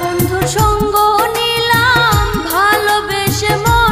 বন্ধুর সঙ্গ নিলাম ভালোবেসে মন